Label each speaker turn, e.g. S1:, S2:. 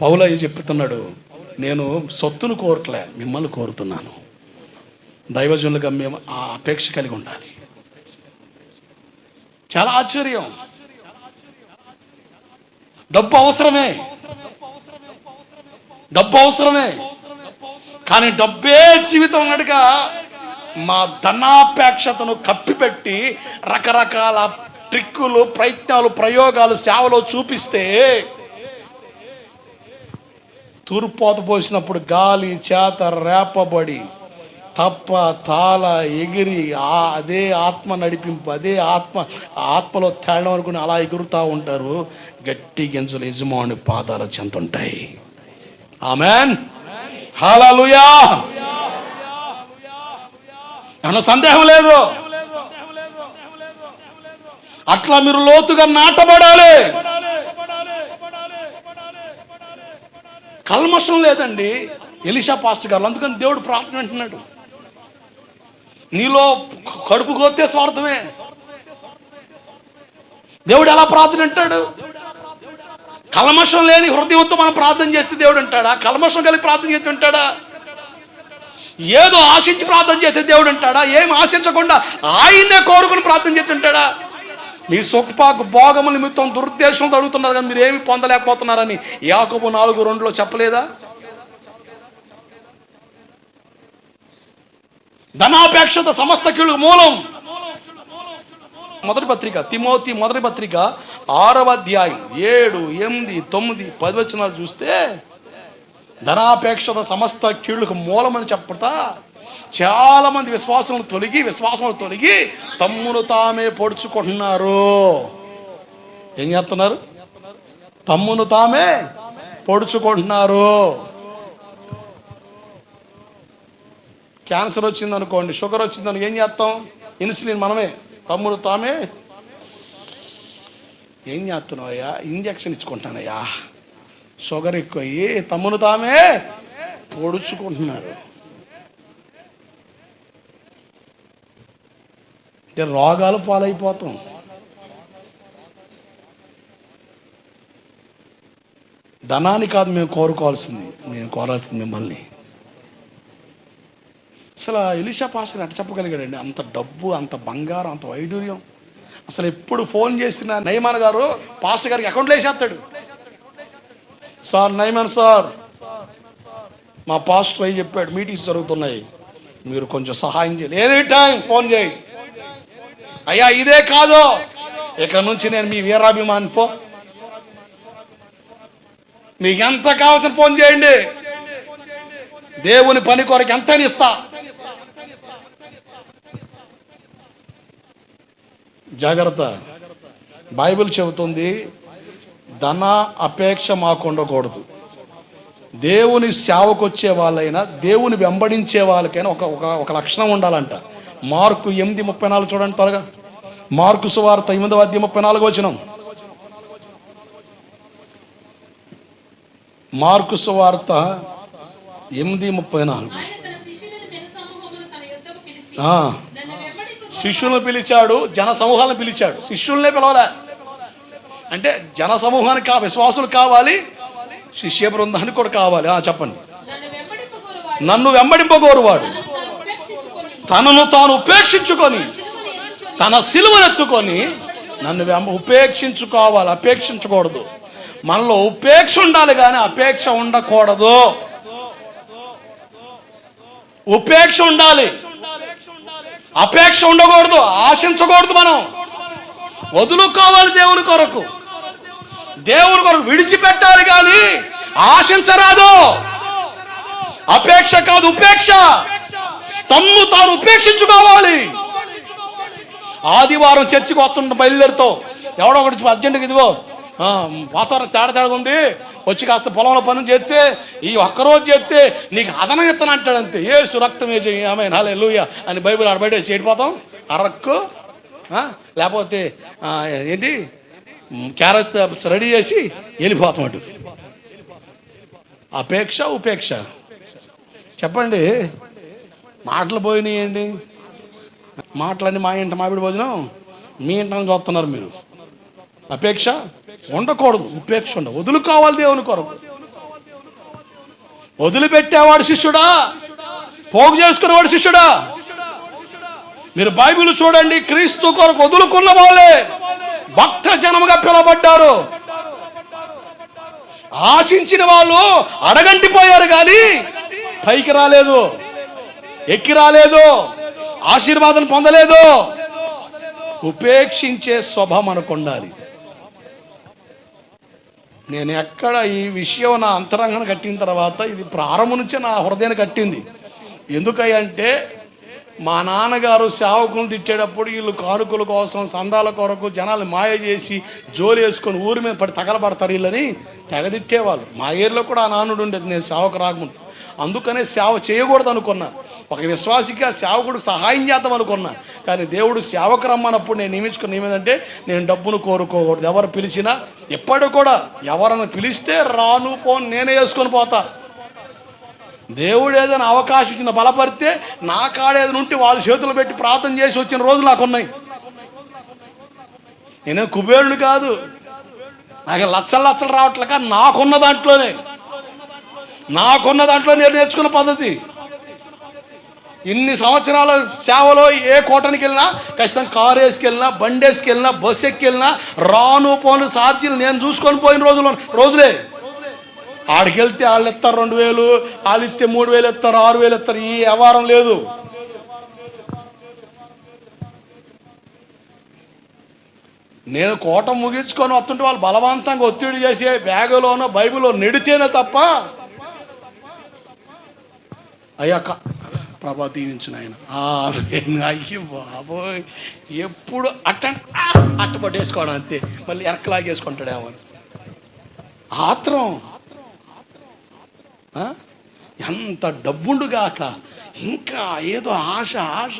S1: పౌలయ్య చెప్తున్నాడు నేను సొత్తును కోరట్లే మిమ్మల్ని కోరుతున్నాను. దైవజనులుగా మేము ఆ అపేక్ష కలిగి ఉండాలి. చాలా ఆశ్చర్యం. డబ్బు అవసరమే. డబ్బు అవసరమే. కానీ డబ్బే జీవితం అన్నట్టుగా మా ధనాపేక్షతను కప్పిపెట్టి రకరకాల ట్రిక్కులు ప్రయత్నాలు ప్రయోగాలు సేవలో చూపిస్తే తూర్పోత పోసినప్పుడు గాలి చేత రేపబడి తప్ప తాళ ఎగిరి ఆ అదే ఆత్మ నడిపింపు అదే ఆత్మ ఆత్మలో తేడం అనుకుని అలా ఎగురుతూ ఉంటారు. గట్టి గింజలు యజమాని పాదాల చెంతుంటాయి ఆమెన్. హాలూయా అన్న సందేహం లేదు? అట్లా మీరు లోతుగా నాటబడాలి. కల్మషం లేదండి. ఎలిషా పాస్టర్ గారు. అందుకని దేవుడు ప్రార్థన అంటున్నాడు. నీలో కడుపు కోతే స్వార్థమే. దేవుడు ఎలా ప్రార్థన అంటాడు? కల్మషం లేని హృదయంతో మనం ప్రార్థన చేస్తే దేవుడు అంటాడా? కల్మషం కలిగి ప్రార్థన చేస్తే ఉంటాడా ఏదో ఆశించి ప్రార్థన చేస్తే దేవుడు అంటాడా? ఏం ఆశించకుండా ఆయన్నే కోరుకుని ప్రార్థన చేస్తుంటాడా నీ మీ భోగము నిమిత్తం దురుద్దేశంతో అడుగుతున్నారు కానీ మీరు ఏమి పొందలేకపోతున్నారని యాకబు నాలుగు రెండులో చెప్పలేదా? ధనాపేక్షత సమస్త కీಳು మూలం. మొదటి పత్రిక తిమోతి మొదటి పత్రిక ఆరవ అధ్యాయం ఏడు ఎనిమిది తొమ్మిది పది వచనాలు చూస్తే ధనాపేక్షత సమస్త కీళ్ళకు మూలమని చెప్పతా చాలామంది విశ్వాసములు తొలగి విశ్వాసములు తొలగి తమ్మును తామే పొడుచుకుంటున్నారు. ఏం చేస్తున్నారు? తమ్మును తామే పొడుచుకుంటున్నారు. క్యాన్సర్ వచ్చింది అనుకోండి షుగర్ వచ్చిందని ఏం చేస్తాం? ఇన్సులిన్ మనమే. తమ్ముడు తామే. ఏం చేస్తున్నావయ్యా? ఇంజక్షన్ ఇచ్చుకుంటానయ్యా షుగర్ ఎక్కువ అయ్యి తమ్మును తామే పొడుచుకుంటున్నారు. అంటే రోగాలు పాలైపోతాం. ధనాన్ని కాదు మేము కోరుకోవాల్సింది. నేను కోరాల్సింది మిమ్మల్ని. అసలు ఆ ఎలిషా పాస్టర్ అట్ట చెప్పగలిగాడండి? అంత డబ్బు అంత బంగారం అంత వైడూర్యం. అసలు ఎప్పుడు ఫోన్ చేసిన నయమాన్ గారు పాస్టర్ గారికి అకౌంట్లో వేసేస్తాడు. సార్ నయమాన్ సార్ మా పాస్టర్ అయి చెప్పాడు? మీటింగ్స్ జరుగుతున్నాయి. మీరు కొంచెం సహాయం చేయాలి ఎనీ టైం ఫోన్ చేయి. అయ్యా ఇదే కాదు. ఇక నుంచి నేను మీ వీరాభిమాని పో. మీకు ఎంత కావాల్సిన ఫోన్ చేయండి. దేవుని పని కొరకు ఎంత ఇస్తా. జాగ్రత్త. బైబిల్ చెబుతుంది ధన అపేక్ష మాకు ఉండకూడదు. దేవుని సేవకొచ్చే వాళ్ళైనా దేవుని వెంబడించే వాళ్ళకైనా ఒక ఒక ఒక లక్షణం ఉండాలంట. మార్కు ఎనిమిది ముప్పై నాలుగు చూడండి త్వరగా. మార్కు సువార్త ఎనిమిదవ అధ్యాయం ముప్పై నాలుగు వచ్చినాం మార్కు సువార్త ఎనిమిది ముప్పై నాలుగు.
S2: శిష్యులను
S1: పిలిచాడు జన సమూహాలను పిలిచాడు. శిష్యులనే పిలవలే. అంటే జన సమూహానికి కా విశ్వాసులు కావాలి శిష్య బృందానికి కూడా కావాలి. చెప్పండి.
S2: నన్ను వెంబడింపగోరువాడు. తనను తాను ఉపేక్షించుకొని శిలువను ఎత్తుకొని
S1: తన సిలువనెత్తుకొని నన్ను వెంబ ఉపేక్షించుకోవాలి అపేక్షించకూడదు. మనలో ఉపేక్ష ఉండాలి కానీ అపేక్ష ఉండకూడదు. ఉపేక్ష ఉండాలి. అపేక్ష ఉండకూడదు ఆశించకూడదు మనం. వదులుకోవాలి దేవుని కొరకు. దేవుని కొరకు విడిచిపెట్టాలి కానీ ఆశించరాదు. అపేక్ష కాదు ఉపేక్ష. తమ్ము తాను ఉపేక్షించుకోవాలి. ఆదివారం చర్చికి వస్తుంటే బయలుదేరుతో. ఎవడో ఒకటి అర్జెంటుగా ఇదిగో. వాతావరణం తేడా తేడా ఉంది. వచ్చి కాస్త పొలంలో పనులు చేస్తే ఈ ఒక్కరోజు చేస్తే నీకు అదనం ఇస్తాను అంటాడు అంతే. ఏ సురక్తం ఏ చెయ్యి? ఆమె నాలే లూయ అని బైబిల్ ఆడబెట్టేసి వెళ్ళిపోతాం అరక్కు లేకపోతే ఏంటి? క్యారెట్ రెడీ చేసి వెళ్ళిపోతాం అటు. అపేక్ష ఉపేక్ష. చెప్పండి. మాటలు పోయినాయండి. మాటలన్నీ మా ఇంట మామిడి భోజనం? మీ ఇంటని చూస్తున్నారు మీరు. అపేక్ష ఉండకూడదు ఉపేక్ష ఉండ వదులుకోవాలి దేవుని కొరకు. వదిలిపెట్టేవాడు శిష్యుడా పోగు చేసుకునేవాడు శిష్యుడా. మీరు బైబిల్ చూడండి క్రీస్తు కొరకు వదులుకున్న వాళ్ళే. భక్త జనముగా పిలవబడ్డారు. ఆశించిన వాళ్ళు అడగంటిపోయారు కానీ పైకి రాలేదు. ఎక్కి రాలేదు. ఆశీర్వాదం పొందలేదు. ఉపేక్షించే స్వభావం మనకు ఉండాలి. నేను ఎక్కడ ఈ విషయం నా అంతరంగాన్ని కట్టిన తర్వాత ఇది ప్రారంభం నుంచే నా హృదయాన్ని కట్టింది. ఎందుకంటే మా నాన్నగారు సేవకులు తిట్టేటప్పుడు వీళ్ళు కానుకల కోసం సందాల కొరకు జనాలు మాయ చేసి జోలు వేసుకొని ఊరి మీద పడి తగలబడతారు వీళ్ళని తెగదిట్టేవాళ్ళు. మా ఏరియాలో కూడా ఆ నానుడు ఉండేది నేను సేవకు రాకుండా అందుకనే సేవ చేయకూడదు అనుకున్నాను ఒక విశ్వాసిగా సేవకుడికి సహాయం చేద్దాం అనుకున్నా. కానీ దేవుడు సేవకు రమ్మన్నప్పుడు నేను నియమించుకుని ఏమిటంటే నేను డబ్బును కోరుకోకూడదు. ఎవరు పిలిచినా ఎప్పటికి కూడా ఎవరైనా పిలిస్తే రాను పోను నేనే వేసుకొని పోతా. దేవుడు ఏదైనా అవకాశం ఇచ్చిన బలపడితే నా కాడ ఏదైనా ఉంటే వాళ్ళ చేతులు పెట్టి ప్రార్థన చేసి వచ్చిన రోజులు నాకు ఉన్నాయి నేనే కుబేరుడు కాదు. నాకు లక్షలు లక్షలు రావట్లేక నాకున్న దాంట్లోనే. నాకున్న దాంట్లో నేను నేర్చుకున్న పద్ధతి. ఇన్ని సంవత్సరాల సేవలో ఏ కోటనికి వెళ్ళినా ఖచ్చితంగా కారు వేసుకెళ్ళినా బండి వేసుకెళ్ళినా బస్సు ఎక్కెళ్ళినా రాను పోను సాధ్యులు నేను చూసుకొని పోయిన రోజులు రోజులే. ఆడికి వెళ్తే వాళ్ళు ఇస్తారు రెండు వేలు వాళ్ళు ఇస్తే మూడు వేలు ఇస్తారు ఆరు వేలు ఇస్తారు ఈ వ్యవహారం లేదు. నేను కోట ముగించుకొని వస్తుంటే వాళ్ళు బలవంతంగా ఒత్తిడి చేసి బ్యాగులోనో బైబిల్లో నెడితేనే తప్ప అయ్యాక ప్రభా దీవించిన ఆయన. అయ్యి బాబోయ్. ఎప్పుడు అట్ట అట్ట పట్టేసుకోవడం అంతే. మళ్ళీ ఎరకలాగేసుకుంటాడేమో అని. ఆత్రం. ఆ? ఎంత డబ్బుండుగాక ఇంకా ఏదో ఆశ ఆశ.